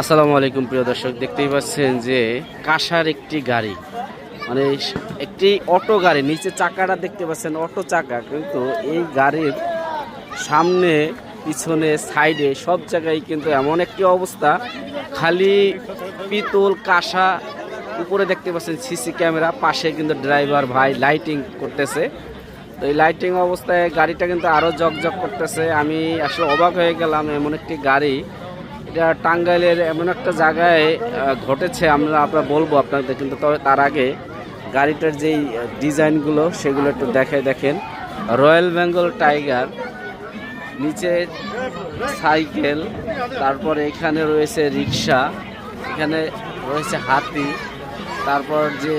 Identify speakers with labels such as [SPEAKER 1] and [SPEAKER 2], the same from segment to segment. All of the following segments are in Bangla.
[SPEAKER 1] আসসালামু আলাইকুম প্রিয় দর্শক, দেখতেই পাচ্ছেন যে কাঁসার একটি গাড়ি মানে একটি অটো গাড়ি, নিচে চাকাটা দেখতে পাচ্ছেন, অটো চাকা, কিন্তু এই গাড়ির সামনে, পিছনে, সাইডে সব জায়গায় কিন্তু এমন একটি অবস্থা, খালি পিতল কাঁসা, উপরে দেখতে পাচ্ছেন সিসি ক্যামেরা, পাশে কিন্তু ড্রাইভার ভাই লাইটিং করতেছে। তো এই লাইটিং অবস্থায় গাড়িটা কিন্তু আরও জকজক করতেছে। আমি আসলে অবাক হয়ে গেলাম, এমন একটি গাড়ি এটা টাঙ্গাইলের এমন একটা জায়গায় ঘটেছে, আমরা আপনার বলব আপনাদের, কিন্তু তবে তার আগে গাড়িটার যেই ডিজাইনগুলো, সেগুলো একটু দেখে দেখেন। রয়্যাল বেঙ্গল টাইগার, নিচে সাইকেল, তারপরে এখানে রয়েছে রিক্সা, এখানে রয়েছে হাতি, তারপর যে,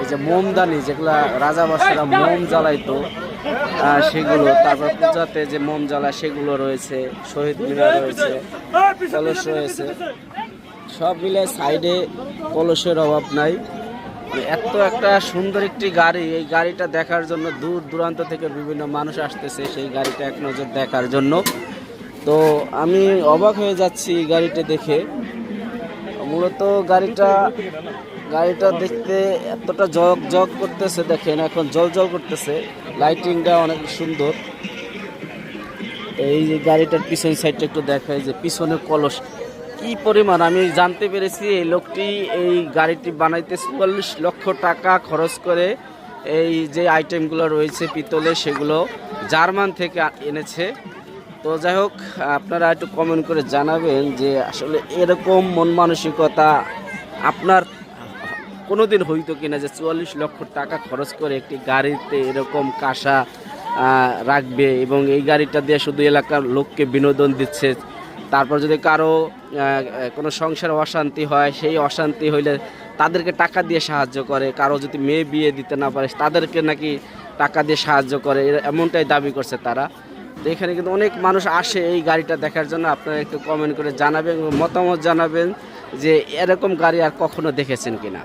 [SPEAKER 1] এই যে মোমদানি, যেগুলো রাজাবাসীরা মোম জ্বালাইতো সেগুলো, তারপর পূজাতে যে মোম জ্বালা, সেগুলো রয়েছে, শহীদ মিনার রয়েছে, কলস রয়েছে, সব মিলে সাইডে কলসের অভাব নাই। মানে এত একটা সুন্দর একটি গাড়ি, এই গাড়িটা দেখার জন্য দূর দূরান্ত থেকে বিভিন্ন মানুষ আসতেছে সেই গাড়িটা এক নজর দেখার জন্য। তো আমি অবাক হয়ে যাচ্ছি এই গাড়িটা দেখে। মূলত গাড়িটা গাড়িটা দেখতে এতটা জগ জগ করতেছে, দেখেন এখন জল জল করতেছে। লাইটিংটা অনেক সুন্দর। এই যে গাড়িটার পিছন সাইডটা একটু দেখায় যে পিছনে কলস। কি পরিমাণ? আমি জানতে পেরেছি এই লোকটি এই গাড়িটি বানাইতে চুয়াল্লিশ লক্ষ টাকা খরচ করে এই যে আইটেমগুলো রয়েছে পিতলে, সেগুলো জার্মান থেকে এনেছে। তো যাই হোক, আপনারা একটু কমেন্ট করে জানাবেন যে আসলে এরকম মন মানসিকতা আপনার কোনোদিন হইতো কিনা যে চুয়াল্লিশ লক্ষ টাকা খরচ করে একটি গাড়িতে এরকম কাঁসা রাখবে এবং এই গাড়িটা দিয়ে শুধু এলাকার লোককে বিনোদন দিচ্ছে। তারপর যদি কারও কোনো সংসারে অশান্তি হয়, সেই অশান্তি হইলে তাদেরকে টাকা দিয়ে সাহায্য করে। কারও যদি মেয়ে বিয়ে দিতে না পারে, তাদেরকে নাকি টাকা দিয়ে সাহায্য করে। এমনটাই দাবি করছে তারা। তো এখানে কিন্তু অনেক মানুষ আসে এই গাড়িটা দেখার জন্য। আপনারা একটু কমেন্ট করে জানাবেন মতামত জানাবেন যে এরকম গাড়ি আর কখনো দেখেছেন কিনা।